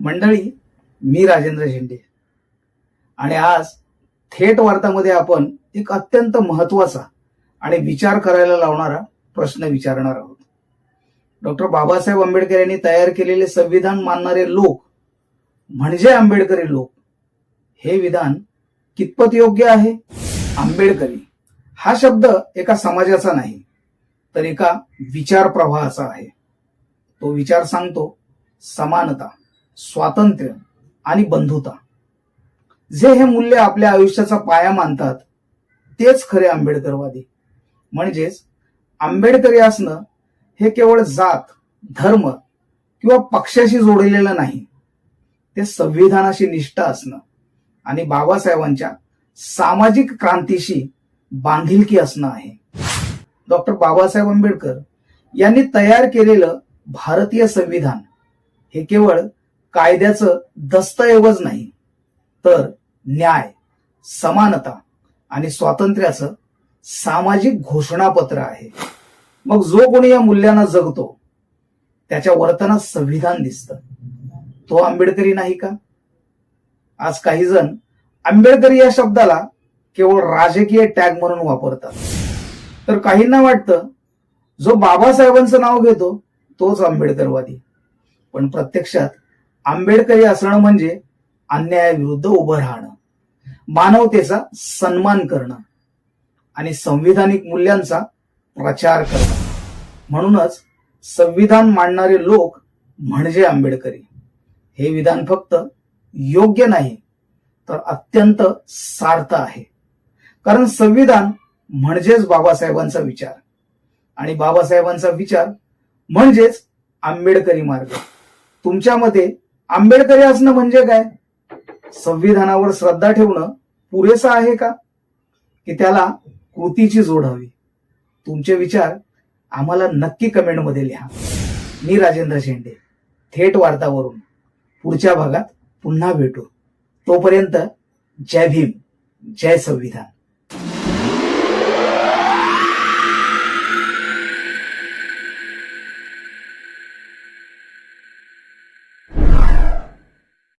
मंडळी मी राजेंद्र झेंडे आणि आज थेट वार्तामध्ये आपण एक अत्यंत महत्त्वाचा आणि विचार करायला लावणारा प्रश्न विचारणार आहोत. डॉक्टर बाबासाहेब आंबेडकर यांनी तयार केलेले संविधान मानणारे लोक म्हणजे आंबेडकरी लोक हे विधान कितपत योग्य आहे? आंबेडकरी. हा शब्द एका समाजाचा नाही तर एका विचार प्रवाहाचा आहे. तो विचार सांगतो समानता. स्वातंत्र्य आणि बंधुता. जे हे मूल्य आपल्या आयुष्याचा पाया मानतात तेच खरे आंबेडकरवादी. म्हणजेच आंबेडकरी असणं हे केवळ जात धर्म किंवा पक्षाशी जोडलेलं नाही. ते संविधानाशी निष्ठा असणं आणि बाबासाहेबांच्या सामाजिक क्रांतीशी बांधिलकी असणं आहे. डॉक्टर बाबासाहेब आंबेडकर यांनी तयार केलेलं भारतीय संविधान हे केवळ कायद्याचं दस्तऐवज नाही तर न्याय समानता आणि स्वातंत्र्याचं सामाजिक घोषणापत्र आहे. मग जो कोणी या मूल्यांना जगतो त्याच्या वर्तनात संविधान दिसतं. तो आंबेडकरी नाही का? आज काही जण आंबेडकरी या शब्दाला केवळ राजकीय टॅग म्हणून वापरतात. तर काहींना वाटतं जो बाबासाहेबांचं नाव घेतो तोच आंबेडकरवादी. पण प्रत्यक्षात आंबेडकरी असणं म्हणजे अन्यायाविरुद्ध उभं राहणं मानवतेचा सन्मान करणं आणि संविधानिक मूल्यांचा प्रचार करणं. म्हणूनच संविधान मांडणारे लोक म्हणजे आंबेडकरी. हे विधान फक्त योग्य नाही तर अत्यंत सार्थ आहे. कारण संविधान म्हणजेच बाबासाहेबांचा विचार. आणि बाबासाहेबांचा विचार म्हणजेच आंबेडकरी मार्ग. तुमच्या मते आंबेडकरी असणं म्हणजे काय? संविधानावर श्रद्धा ठेवणं पुरेसं आहे का? की त्याला कृतीची जोड हवी? तुमचे विचार आम्हाला नक्की कमेंटमध्ये लिहा. मी राजेंद्र शेंडे. थेट वार्तावरून. पुढच्या भागात पुन्हा भेटू. तोपर्यंत जय भीम जय संविधान.